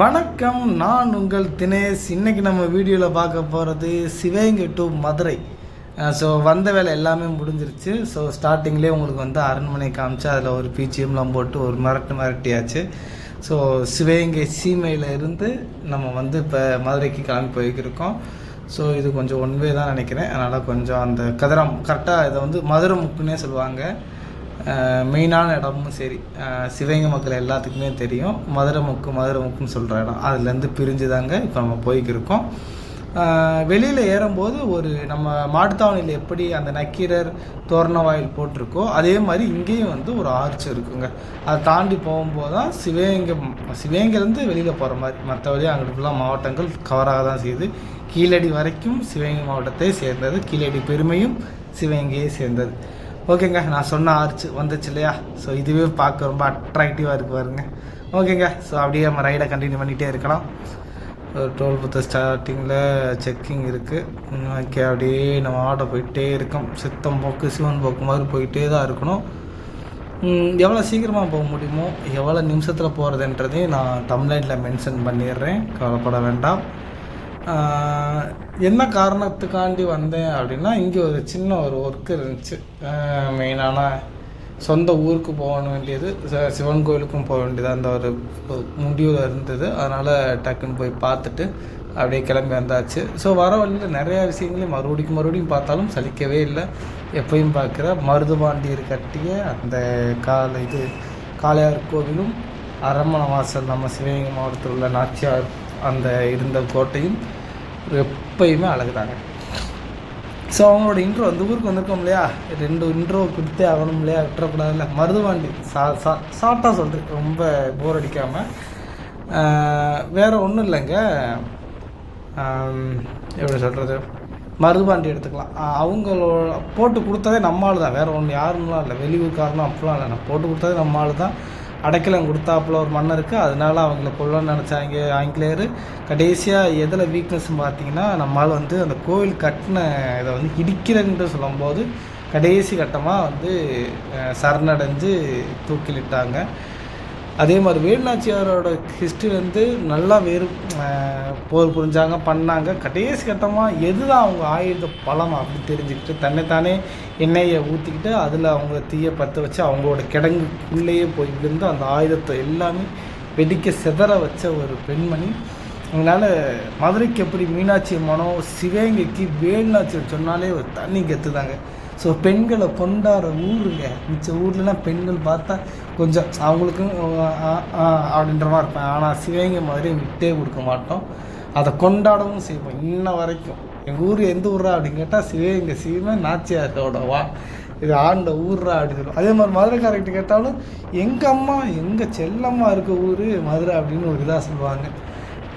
வணக்கம் நான் உங்கள் தினேஷ். இன்றைக்கி நம்ம வீடியோவில் பார்க்க போகிறது சிவகங்கை டு மதுரை. ஸோ வந்த வேலை எல்லாமே முடிஞ்சிருச்சு. ஸோ ஸ்டார்டிங்லேயே உங்களுக்கு வந்து அரண்மனை காமிச்சு அதில் ஒரு பிஜிஎம்லாம் போட்டு ஒரு மிரட்டு மிரட்டியாச்சு. ஸோ சிவகங்கை சீமையில் இருந்து நம்ம வந்து இப்போ மதுரைக்கு கிளம்பி போய்க்கிருக்கோம். ஸோ இது கொஞ்சம் ஒன் வே தான் நினைக்கிறேன். அதனால் கொஞ்சம் அந்த கதிரம் கரெக்டாக இதை வந்து மதுரை முக்குன்னே சொல்லுவாங்க. மெயினான இடமும் சரி. சிவகங்கை மக்கள் எல்லாத்துக்குமே தெரியும். மதுரை முக்கு மதுரை முக்குன்னு சொல்கிற இடம். அதுலேருந்து பிரிஞ்சு தாங்க இப்போ நம்ம போய்க்கிருக்கோம். வெளியில் ஏறும்போது ஒரு நம்ம மாட்டுத்தாவணியில் எப்படி அந்த நக்கீரர் தோரண வாயில் போட்டிருக்கோ அதே மாதிரி இங்கேயும் வந்து ஒரு ஆர்ச் இருக்குங்க. அதை தாண்டி போகும்போது தான் சிவகங்கை சிவகங்கைலேருந்து வெளியில் போகிற மாதிரி. மற்றபடி அங்கிட்டு ஃபுல்லாக மாவட்டங்கள் கவராக தான் செய்யுது. கீழடி வரைக்கும் சிவகங்கை மாவட்டத்தை சேர்ந்தது. கீழடி பெருமையும் சிவகங்கையை சேர்ந்தது. ஓகேங்க நான் சொன்ன ஆர்ச்சு வந்துச்சு இல்லையா? ஸோ இதுவே பார்க்க ரொம்ப அட்ராக்டிவாக இருக்கு பாருங்க. ஓகேங்க ஸோ அப்படியே நம்ம ரைடை கண்டினியூ பண்ணிகிட்டே இருக்கலாம். டோல் பத்து ஸ்டார்டிங்கில் செக்கிங் இருக்குது ஓகே அப்படியே நம்ம ஆட்டோ போயிட்டே இருக்கோம். சித்தம் போக்கு சிவன் போக்கு மாதிரி போயிட்டே தான் இருக்கணும். எவ்வளோ சீக்கிரமாக போக முடியுமோ எவ்வளோ நிமிஷத்தில் போகிறதுன்றதையும் நான் தமிழ்நாட்டில் மென்ஷன் பண்ணிடுறேன். கவலைப்பட வேண்டாம். என்ன காரணத்துக்காண்டி வந்தேன் அப்படின்னா இங்கே ஒரு சின்ன ஒரு ஒர்க் இருந்துச்சு. மெயினான சொந்த ஊருக்கு போக வேண்டியது. சிவன் கோயிலுக்கும் போக வேண்டியது அந்த ஒரு முடிவில் இருந்தது. அதனால் டக்குன்னு போய் பார்த்துட்டு அப்படியே கிளம்பி வந்தாச்சு. ஸோ வர வழியில் நிறையா விஷயங்களையும் மறுபடியும் மறுபடியும் பார்த்தாலும் சலிக்கவே இல்லை. எப்பயும் பார்க்குற மருதுபாண்டியர் கட்டிய அந்த கால இது காளையார் கோவிலும் அரண்மனை வாசல் நம்ம சிவகங்கை மாவட்டத்தில் உள்ள நாச்சியார் அந்த இருந்த கோட்டையும் எப்பயுமே அழகுதாங்க. ஸோ அவங்களோட இன்ட்ரோ அந்த ஊருக்கு வந்திருக்கோம் இல்லையா? ரெண்டு இன்ட்ரோ கொடுத்தே ஆகணும் இல்லையா? விட்டுறக்கூடாதுல்ல? மருதுவாண்டி. சா சா சாஃப்டாக சொல்கிறேன் ரொம்ப போர் அடிக்காமல் வேறு ஒன்றும் இல்லைங்க. எப்படி சொல்கிறது மருதுபாண்டி எடுத்துக்கலாம். அவங்களோட போட்டு கொடுத்ததே நம்ம ஆள் தான் வேறு ஒன்று யாருன்னெலாம் இல்லை. வெளியூர்காரனும் அப்படிலாம் இல்லை. நான் போட்டு கொடுத்ததே நம்ம ஆள் தான் அடைக்கலம் கொடுத்தாப்புல ஒரு மன்னருக்கு அதனால அவங்கள கொல்லணும்னு நினச்சாங்க ஆங்கிலேயர். கடைசியாக எதில் வீக்னஸ்னு பார்த்தீங்கன்னா நம்மால் வந்து அந்த கோவில் கட்டின இதை வந்து இடிக்கிறன்னு சொல்லும்போது கடைசி கட்டமாக வந்து சரணடைஞ்சு தூக்கிலிட்டாங்க. அதே மாதிரி வேலுநாச்சியாரோட ஹிஸ்ட்ரி வந்து நல்லா வேறு போர் புரிஞ்சாங்க பண்ணாங்க. கடைசி கட்டமாக எது தான் அவங்க ஆயுத பலம் அப்படின்னு தெரிஞ்சுக்கிட்டு தன்னைத்தானே எண்ணெயை ஊற்றிக்கிட்டு அதில் அவங்க தீயை பற்ற வச்சு அவங்களோட கிடங்குக்குள்ளேயே போய் விழுந்து அந்த ஆயுதத்தை எல்லாமே வெடிக்க சிதற வச்ச ஒரு பெண்மணி. அதனால் மதுரைக்கு எப்படி மீனாட்சி அம்மனோ சிவகங்கைக்கு வேலுநாச்சியர் சொன்னாலே ஒரு தண்ணி கற்றுதாங்க ஸோ பெண்களை கொண்டாடுற ஊருங்க. மிச்ச ஊர்லலாம் பெண்கள் பார்த்தா கொஞ்சம் அவங்களுக்கும் ஆ, அப்படின்ற மாதிரி இருப்பேன். ஆனால் சிவகங்கை மாதிரி விட்டே கொடுக்க மாட்டோம். அதை கொண்டாடவும் செய்வோம். இன்ன வரைக்கும். எங்கள் ஊர் எந்த ஊர்ரா அப்படின்னு கேட்டால் சிவகங்கை சீமை நாச்சியாரோட வா. இது ஆண்ட ஊர்ரா அப்படின்னு சொல்லுவோம். அதே மாதிரி மதுரைக்காரர்கிட்ட கேட்டாலும் எங்கள் அம்மா எங்கள் செல்லம்மா இருக்க ஊர் மதுரை அப்படின்னு ஒரு இதாக சொல்லுவாங்க.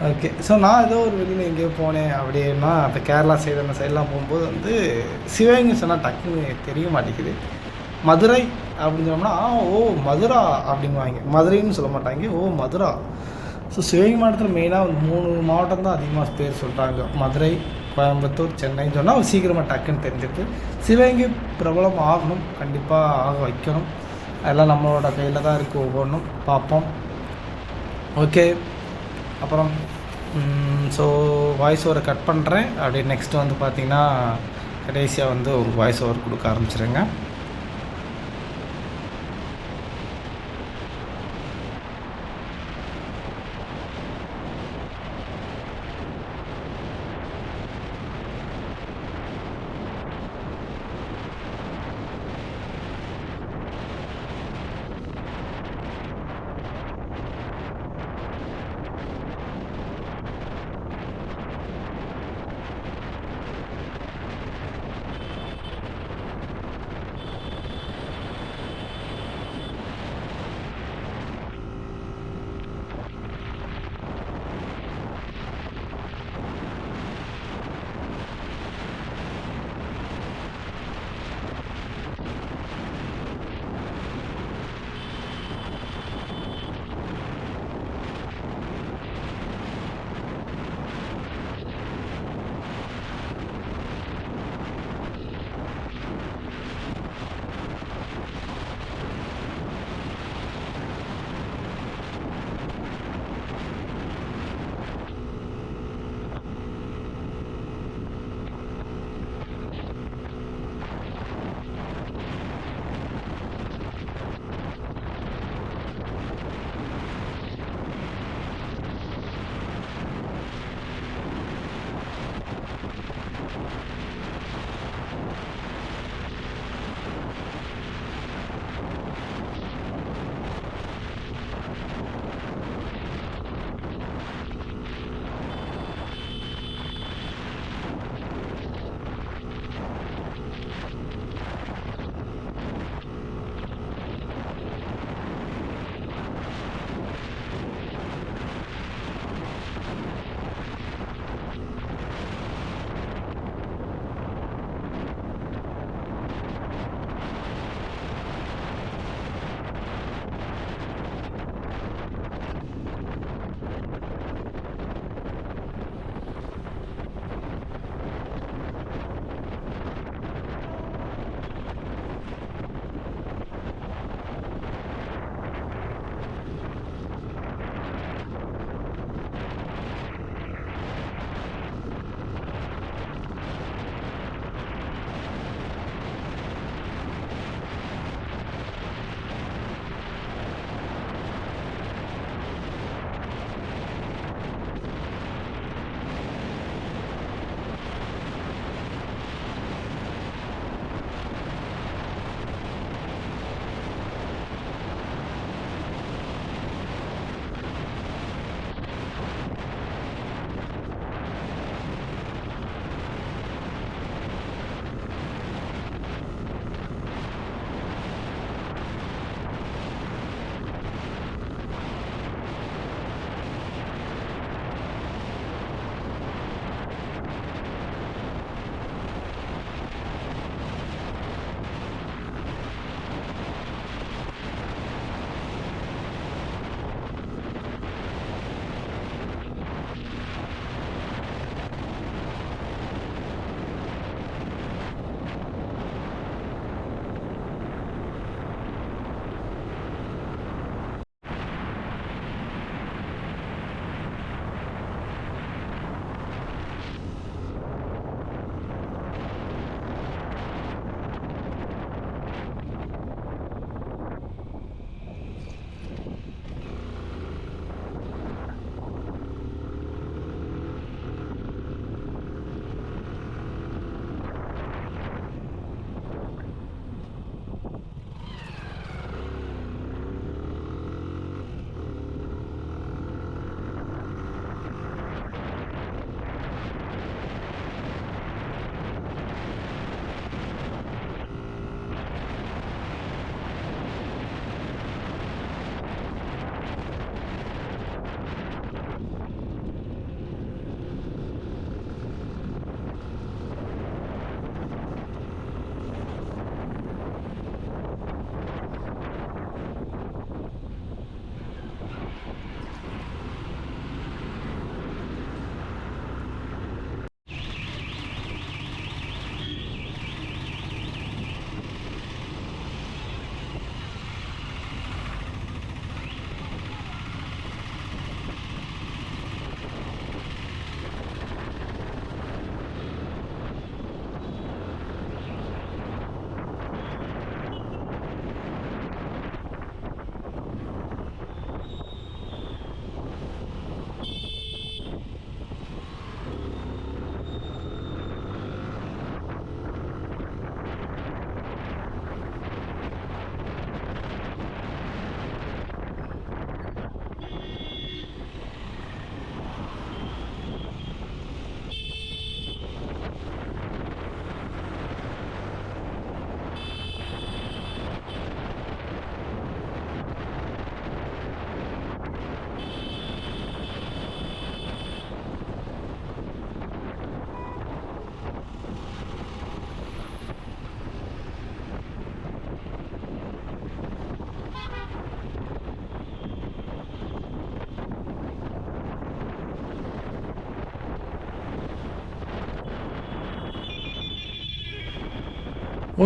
ஓகே. ஸோ நான் ஏதோ ஒரு வெளியில் எங்கேயோ போனேன் அப்படின்னா இப்போ கேரளா சைடு அந்த சைட்லாம் போகும்போது வந்து சிவகங்கை சொன்னால் டக்குன்னு தெரிய மாட்டேங்குது. மதுரை அப்படின்னு சொன்னோம்னா ஓ மதுரா அப்படிங்குவாங்க. மதுரைன்னு சொல்ல மாட்டாங்க. ஓ மதுரா. ஸோ சிவகங்கை மாவட்டத்தில் மெயினாக வந்து மூணு மாவட்டம் தான் அதிகமாக பேர் சொல்கிறாங்க மதுரை கோயம்புத்தூர் சென்னைன்னு சொன்னால் சீக்கிரமாக டக்குன்னு தெரிஞ்சிருக்கு சிவகங்கை பிரபலம் ஆகணும். கண்டிப்பாக ஆக வைக்கணும். அதெல்லாம் நம்மளோட கையில் தான் இருக்குது ஒவ்வொன்றும் பார்ப்போம். ஓகே அப்புறம் ஸோ வாய்ஸ் ஓவரை கட் பண்ணுறேன் அப்படியே நெக்ஸ்ட்டு வந்து பார்த்திங்கன்னா கடைசியாக வந்து ஒரு வாய்ஸ் ஓவர் கொடுக்க ஆரம்பிச்சிருங்க.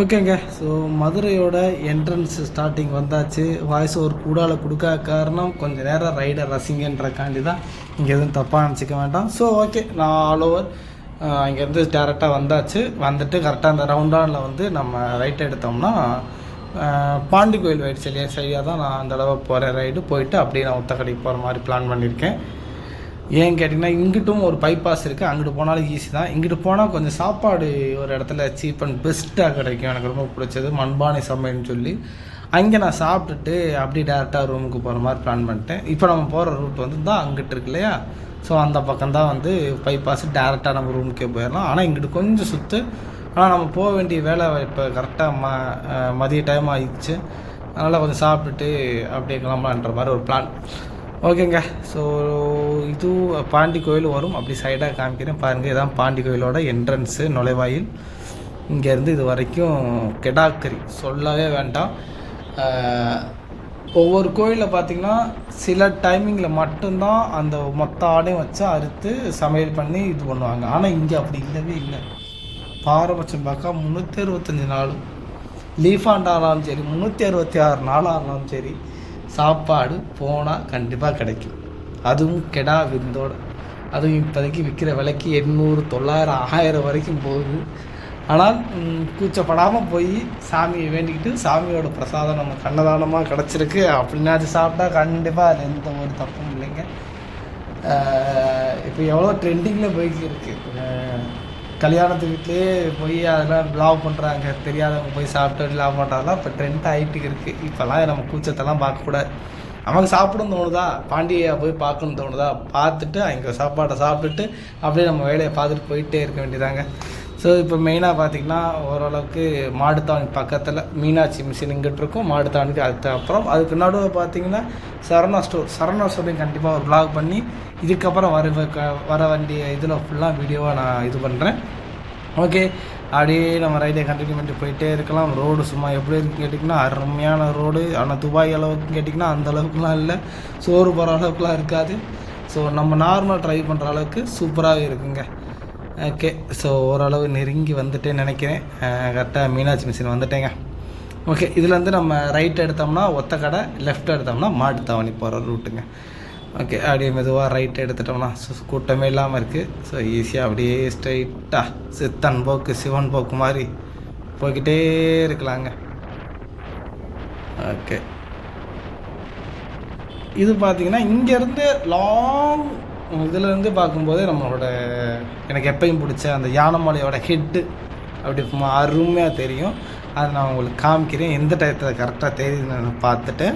ஓகேங்க. ஸோ மதுரையோட என்ட்ரன்ஸ் ஸ்டார்டிங் வந்தாச்சு. வாய்ஸ் ஒரு கூடால கொடுக்க காரணம் கொஞ்சம் நேரம் ரைடை ரசிங்கன்றக்காண்டி தான் இங்கே எதுவும் தப்பாக நினச்சிக்க வேண்டாம். ஸோ ஓகே நான் ஆல் ஓவர் இங்கேருந்து டேரெக்டாக வந்தாச்சு. வந்துட்டு கரெக்டாக அந்த ரவுண்டானில் வந்து நம்ம ரைட் எடுத்தோம்னா பாண்டி கோயில் ரைடு சரியாக சரியாக தான் நான் அந்த அளவு போகிற ரைடு போயிட்டு அப்படியே நான் உத்தக்கடைக்கு போகிற மாதிரி பிளான் பண்ணியிருக்கேன். ஏன் கேட்டிங்கன்னா இங்கிட்டும் ஒரு பைபாஸ் இருக்குது அங்கிட்டு போனாலும் ஈஸி தான். இங்கிட்டு போனால் கொஞ்சம் சாப்பாடு ஒரு இடத்துல சீப் அண்ட் பெஸ்ட்டாக கிடைக்கும். எனக்கு ரொம்ப பிடிச்சது. மண்பானை சமையல்னு சொல்லி. அங்கே நான் சாப்பிட்டுட்டு அப்படியே டேரெக்டாக ரூமுக்கு போகிற மாதிரி பிளான் பண்ணிட்டேன். இப்போ நம்ம போகிற ரூட் வந்து தான் அங்கிட்டு இருக்கு இல்லையா? ஸோ அந்த பக்கம் தான் வந்து பைபாஸ் டேரெக்டாக நம்ம ரூமுக்கே போயிடலாம். ஆனால் இங்கிட்டு கொஞ்சம் சுற்று ஆனால் நம்ம போக வேண்டிய வேலை இப்போ கரெக்டாக ம மதிய டைம் ஆயிடுச்சு. அதனால் கொஞ்சம் சாப்பிட்டுட்டு அப்படியே கிளம்பலான்ற மாதிரி ஒரு பிளான் ஓகேங்க. ஸோ இது பாண்டி கோயில் வரும். அப்படி சைடாக காமிக்கிறேன். பாருங்கள் இதான் பாண்டி கோயிலோட என்ட்ரன்ஸு நுழைவாயில். இங்கேருந்து இது வரைக்கும் கெடாக்கரி. சொல்லவே வேண்டாம். ஒவ்வொரு கோயிலில் பார்த்தீங்கன்னா சில டைமிங்கில் மட்டும்தான் அந்த மொத்த ஆடையும் வச்சு அறுத்து சமையல் பண்ணி இது பண்ணுவாங்க. ஆனால் இங்கே அப்படி இல்லவே இல்லை. பாரபட்சம் பார்த்தா முந்நூற்றி அறுபத்தஞ்சி நாளும் லீஃபாண்டாக இருந்தாலும் சரி முந்நூற்றி அறுபத்தி ஆறு நாளாக இருந்தாலும் சரி சாப்பாடு போனால் கண்டிப்பாக கிடைக்கும். அதுவும் கெடா விருந்தோட. அதுவும் இப்போதைக்கு விற்கிற விலைக்கு எண்ணூறு தொள்ளாயிரம் ஆயிரம் வரைக்கும் போகுது. ஆனால் கூச்சப்படாமல் போய் சாமியை வேண்டிக்கிட்டு சாமியோட பிரசாதம் நம்ம கண்ணதானமாக கிடச்சிருக்கு. அப்படின்னா அது சாப்பிட்டா கண்டிப்பாக அது எந்த ஒரு தப்பும் இல்லைங்க. இப்போ எவ்வளோ ட்ரெண்டிங்கில் போய்க்கு இருக்குது கல்யாணத்து வீட்லேயே போய் அதெல்லாம் லாவ் பண்ணுறாங்க தெரியாதவங்க போய் சாப்பிட்டு லாவ் பண்ணுறதெல்லாம் இப்போ ட்ரெண்ட் ஆகிட்டு இருக்குது இப்போல்லாம் நம்ம கூச்சத்தெல்லாம் பார்க்கக்கூடாது. நமக்கு சாப்பிடணும் தோணுதா? பாண்டியை போய் பார்க்கணும்னு தோணுதா? பார்த்துட்டு அங்கே சாப்பாடை சாப்பிட்டுட்டு அப்படியே நம்ம வேலையை பார்த்துட்டு போயிட்டே இருக்க வேண்டியதாங்க. ஸோ இப்போ மெயினாக பார்த்தீங்கன்னா ஓரளவுக்கு மாடுத்தாவணி பக்கத்தில் மீனாட்சி மிஷின் இங்கிட்டு இருக்கும். மாடுத்தாவணிக்கு அதுக்கு அப்புறம் அதுக்கு நடுவில் பார்த்தீங்கன்னா சரணா ஸ்டோர் சரணா ஸ்டோரையும் கண்டிப்பாக ஒரு ப்ளாக் பண்ணி இதுக்கப்புறம் வர வ- வர வேண்டிய இதில் ஃபுல்லாக வீடியோவாக நான் இது பண்ணுறேன் ஓகே அப்படியே நம்ம ரைடை கண்டினியூ பண்ணிட்டு போயிட்டே இருக்கலாம். ரோடு சும்மா எப்படி இருக்குன்னு கேட்டிங்கன்னா அருமையான ரோடு ஆனால் துபாய் அளவுக்கு கேட்டிங்கன்னா அந்த அளவுக்குலாம் இல்லை. சோறு போகிற அளவுக்குலாம் இருக்காது. ஸோ நம்ம நார்மல் ட்ரை பண்ணுற அளவுக்கு சூப்பராகவே இருக்குங்க. ஓகே ஸோ ஓரளவு நெருங்கி வந்துட்டேன்னு நினைக்கிறேன். கரெக்டாக மீனாட்சி மிஷின் வந்துட்டேங்க. ஓகே இதுலேருந்து நம்ம ரைட் எடுத்தோம்னா ஒத்த கடை லெஃப்ட் எடுத்தோம்னா மாட்டு தவணி போகிற ரூட்டுங்க. ஓகே அப்படியே மெதுவாக ரைட் எடுத்துட்டோம்னா ஸோ கூட்டமே இல்லாமல் இருக்குது ஸோ ஈஸியாக அப்படியே ஸ்ட்ரைட்டாக சித்தன் போக்கு சிவன் போக்கு மாதிரி போய்கிட்டே இருக்கலாங்க. ஓகே இது பார்த்தீங்கன்னா இங்கேருந்து லாங் இதுலேருந்து பார்க்கும்போது நம்மளோட எனக்கு எப்பயும் பிடிச்ச அந்த யானமலையோட ஹெட்டு அப்படி அருமையாக தெரியும். அதை நான் உங்களுக்கு காமிக்கிறேன். எந்த டயத்தில் கரெக்டாக தெரியுதுன்னு நான் பார்த்துட்டு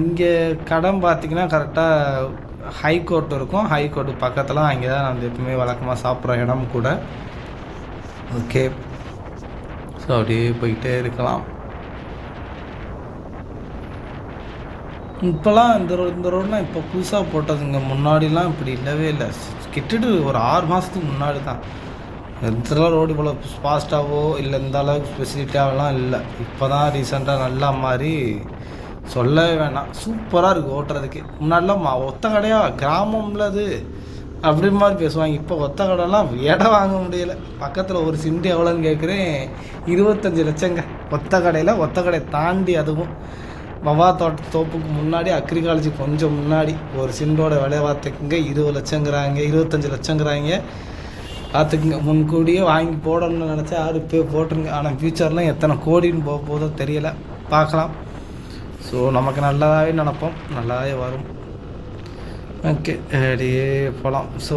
இங்கே கடன் பார்த்திங்கன்னா கரெக்டாக ஹை கோர்ட் இருக்கும். ஹை கோர்ட்டு பக்கத்தில் அங்கே தான் நம்ம எப்பவுமே வழக்கமாக சாப்பிட்ற இடம் கூட. ஓகே ஸோ அப்படியே போயிட்டே இருக்கலாம். இப்போலாம் இந்த ரோடு இந்த ரோடெலாம் இப்போ புதுசாக போட்டதுங்க. முன்னாடிலாம் இப்படி இல்லவே இல்லை. கிட்டட்டு ஒரு ஆறு மாதத்துக்கு முன்னாடி தான். இதெல்லாம் ரோடு இவ்வளோ ஃபாஸ்ட்டாகவோ இல்லை இந்த அளவுக்கு ஃபெசிலிட்டியாகலாம் இல்லை. இப்போ தான் ரீசெண்டாக நல்லா மாதிரி சொல்லவே வேணாம். சூப்பராக இருக்குது ஓட்டுறதுக்கு. முன்னாடிலாம் மா ஒத்த கடையாக கிராமம்ல அது. அப்படி மாதிரி பேசுவாங்க. இப்போ ஒத்த கடைலாம் இடம் வாங்க முடியல. பக்கத்தில் ஒரு சிண்டு எவ்வளோன்னு கேட்குறேன். இருபத்தஞ்சி லட்சங்க. ஒத்த கடையில் ஒத்த கடையை தாண்டி அதுவும். வவா தோட்ட தோப்புக்கு முன்னாடி அக்ரி காலேஜ் கொஞ்சம் முன்னாடி ஒரு சிண்டோட விலைவார்த்தைக்குங்க இருபது லட்சங்கிறாங்க இருபத்தஞ்சி லட்சங்கிறாங்க. பார்த்துக்குங்க முன்கூடியே வாங்கி போடணும்னு நினச்சா யாரும் இப்போ போட்டுருங்க. ஆனால் ஃப்யூச்சர்லாம் எத்தனை கோடின்னு போக போதோ தெரியல. பார்க்கலாம். ஸோ நமக்கு நல்லதாகவே நினப்போம். நல்லதாகவே வரும். ஓகே அப்படியே போகலாம் ஸோ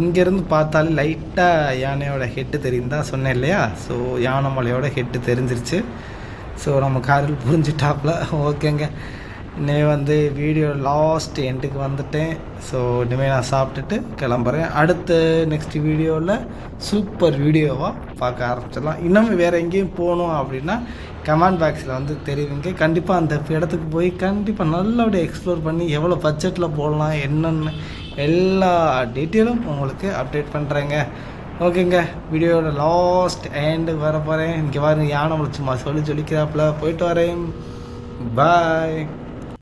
இங்கேருந்து பார்த்தாலே லைட்டாக யானையோட ஹெட்டு தெரியுந்தா தான் சொன்னேன் இல்லையா? ஸோ யானை மலையோட ஹெட்டு தெரிஞ்சிருச்சு. ஸோ நம்ம காரில் புரிஞ்சுட்டாப்புல ஓகேங்க. இனிமேல் வந்து வீடியோ லாஸ்ட் எண்டுக்கு வந்துட்டேன். ஸோ இனிமேல் நான் சாப்பிட்டுட்டு கிளம்புறேன். அடுத்த நெக்ஸ்ட் வீடியோவில் சூப்பர் வீடியோவாக பார்க்க ஆரம்பிச்சிடலாம். இன்னும் வேறு எங்கேயும் போகணும் அப்படின்னா கமெண்ட் பாக்ஸில் வந்து தெரிவிங்க கண்டிப்பாக அந்த இடத்துக்கு போய் கண்டிப்பாக நல்லபடியாக எக்ஸ்ப்ளோர் பண்ணி எவ்வளோ பட்ஜெட்டில் போடலாம் என்னென்னு எல்லா டீட்டெயிலும் உங்களுக்கு அப்டேட் பண்ணுறேங்க ஓகேங்க வீடியோட லாஸ்ட் அண்டு வர போகிறேன் இங்கே பாருங்க யானை சும்மா சொல்லி சொல்லிக்கிறாப்புல. போயிட்டு வரேன். பாய்